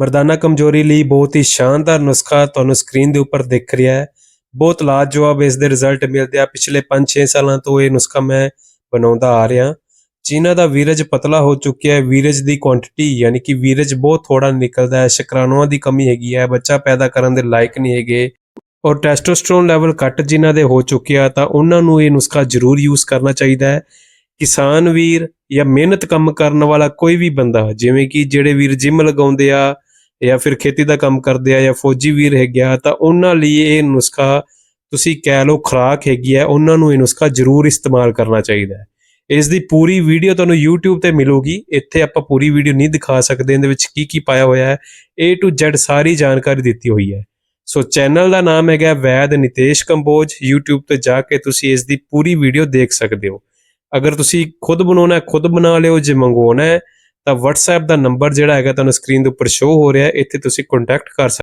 ਮਰਦਾਨਾ ਕਮਜ਼ੋਰੀ ਲਈ ਬਹੁਤ ਹੀ ਸ਼ਾਨਦਾਰ ਨੁਸਖਾ ਤੁਹਾਨੂੰ ਸਕਰੀਨ ਦੇ ਉੱਪਰ ਦਿਖ ਰਿਹਾ ਹੈ। ਬਹੁਤ ਲਾਜਵਾਬ ਇਸ ਦੇ ਰਿਜ਼ਲਟ ਮਿਲਦੇ ਆ। ਪਿਛਲੇ 5-6 ਸਾਲਾਂ ਤੋਂ ਇਹ ਨੁਸਖਾ ਮੈਂ ਬਣਾਉਂਦਾ ਆ ਰਿਹਾ। ਜਿਨ੍ਹਾਂ ਦਾ ਵੀਰਜ ਪਤਲਾ ਹੋ ਚੁੱਕਿਆ ਹੈ। ਵੀਰਜ ਦੀ ਕੁਆਂਟੀਟੀ ਯਾਨੀ ਕਿ ਵੀਰਜ ਬਹੁਤ ਥੋੜਾ ਨਿਕਲਦਾ ਹੈ। ਸ਼ੁਕਰਾਣੂਆਂ ਦੀ ਕਮੀ ਹੈਗੀ ਹੈ। ਬੱਚਾ ਪੈਦਾ ਕਰਨ ਦੇ ਲਾਇਕ ਨਹੀਂ ਹੈਗੇ। ਔਰ ਟੈਸਟੋਸਟੇਰੋਨ ਲੈਵਲ ਘੱਟ ਜਿਨ੍ਹਾਂ ਦੇ ਹੋ ਚੁੱਕਿਆ ਤਾਂ ਉਹਨਾਂ ਨੂੰ ਇਹ ਨੁਸਖਾ ਜ਼ਰੂਰ ਯੂਜ਼ ਕਰਨਾ ਚਾਹੀਦਾ ਹੈ। ਕਿਸਾਨ ਵੀਰ ਜਾਂ ਮਿਹਨਤ ਕੰਮ ਕਰਨ ਵਾਲਾ ਕੋਈ ਵੀ ਬੰਦਾ, ਜਿਵੇਂ ਕਿ ਜਿਹੜੇ ਵੀਰ ਜਿਮ ਲਗਾਉਂਦੇ ਆ ਜਾਂ ਫਿਰ ਖੇਤੀ ਦਾ ਕੰਮ ਕਰਦੇ ਆ ਜਾਂ ਫੌਜੀ ਵੀਰ ਹੈਗੇ ਆ, ਤਾਂ ਉਹਨਾਂ ਲਈ ਇਹ ਨੁਸਖਾ ਤੁਸੀਂ ਕਹਿ ਲਓ ਖੁਰਾਕ ਹੈਗੀ ਹੈ ਉਹਨਾਂ ਨੂੰ ਇਹ ਨੁਸਖਾ ਜ਼ਰੂਰ ਇਸਤੇਮਾਲ ਕਰਨਾ ਚਾਹੀਦਾ ਹੈ। ਇਸ ਦੀ ਪੂਰੀ ਵੀਡੀਓ ਤੁਹਾਨੂੰ YouTube ਤੇ ਮਿਲੂਗੀ। ਇੱਥੇ ਆਪਾਂ ਪੂਰੀ ਵੀਡੀਓ ਨਹੀਂ ਦਿਖਾ ਸਕਦੇ, ਇਹਦੇ ਵਿੱਚ ਕੀ ਕੀ ਪਾਇਆ ਹੋਇਆ ਹੈ, A to Z ਸਾਰੀ ਜਾਣਕਾਰੀ ਦਿੱਤੀ ਹੋਈ ਹੈ। ਸੋ ਚੈਨਲ ਦਾ ਨਾਮ ਹੈਗਾ ਵੈਦ ਨਿਤੇਸ਼ ਕੰਬੋਜ। YouTube ਤੇ ਜਾ ਕੇ ਤੁਸੀਂ ਇਸ ਦੀ ਪੂਰੀ ਵੀਡੀਓ ਦੇਖ ਸਕਦੇ ਹੋ। ਅਗਰ ਤੁਸੀਂ ਖੁਦ ਬਣਾਉਣਾ ਖੁਦ ਬਣਾ ਲਿਓ, ਜੇ ਮੰਗਵਾਉਣਾ ਹੈ ਤਾਂ WhatsApp ਦਾ ਨੰਬਰ ਜਿਹੜਾ ਹੈਗਾ ਤੁਹਾਨੂੰ ਸਕਰੀਨ ਦੇ ਉੱਪਰ ਸ਼ੋ ਹੋ ਰਿਹਾ ਇੱਥੇ ਤੁਸੀਂ ਕੰਟੈਕਟ ਕਰ ਸਕਦੇ